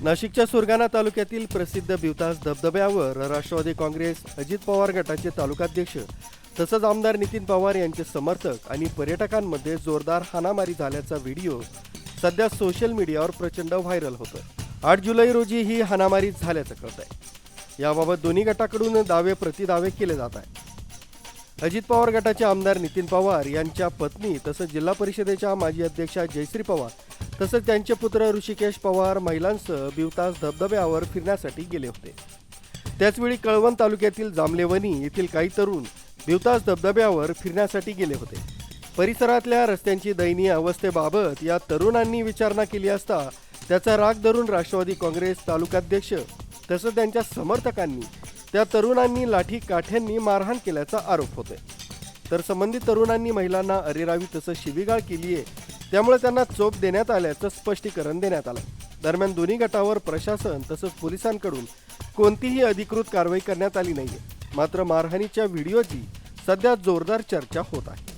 नाशिकच्या सुरगाणा तालुक्यातील प्रसिद्ध बिवतास धबधब्यावर राष्ट्रवादी काँग्रेस अजित पवार गटाचे तालुकाध्यक्ष तसंच आमदार नितीन पवार यांचे समर्थक आणि पर्यटकांमध्ये जोरदार हाणामारी झाल्याचा व्हिडिओ सध्या सोशल मीडियावर प्रचंड व्हायरल होतं आठ जुलै रोजी ही हाणामारी झाल्याचं कळत आहे याबाबत दोन्ही गटाकडून दावे प्रतिदावे केले जात आहे अजित पवार गटाचे आमदार नितीन पवार यांच्या पत्नी तसंच जिल्हा परिषदेच्या माजी अध्यक्षा जयश्री पवार तसंच त्यांचे पुत्र ऋषिकेश पवार महिलांसह बिवतास धबधब्यावर फिरण्यासाठी गेले होते. त्याचवेळी कळवण तालुक्यातील जामलेवणी येथील काही तरुण बिवतास धबधब्यावर फिरण्यासाठी गेले होते. परिसरातल्या रस्त्यांची दयनीय अवस्थेबाबत या तरुणांनी विचारणा केली असता त्याचा राग धरून राष्ट्रवादी काँग्रेस तालुकाध्यक्ष तसंच त्यांच्या समर्थकांनी त्या तरुणांनी लाठी काठ्यांनी मारहाण केल्याचा आरोप होतोय. तर संबंधित तरुणांनी महिलांना अरेरावी तसंच शिवीगाळ केली आहे त्यामुळे त्यांना चोप देण्यात आल्याचं स्पष्टीकरण देण्यात आलं. दरम्यान दोन्ही गटावर प्रशासन तसंच पोलिसांकडून कोणतीही अधिकृत कारवाई करण्यात आली नाहीये. मात्र मारहाणीच्या व्हिडिओची सध्या जोरदार चर्चा होत आहे.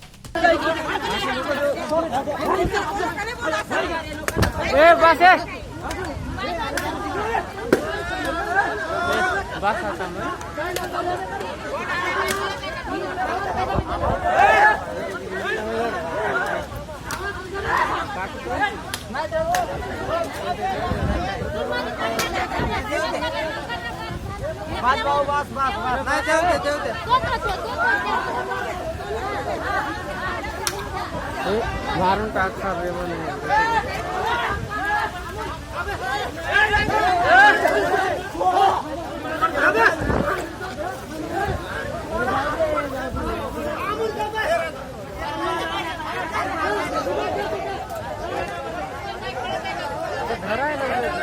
বাস বাবু বাস বাস বাস। না দেও দে দেও দে। দারুণ টাকা রে মানে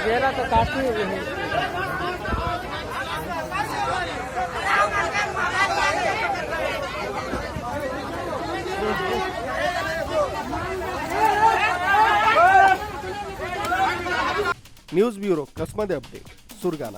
ठेव दे मारून टाक गेला तर काठी न्यूज ब्युरो कसमध्ये अपडेट? सुरगाणा.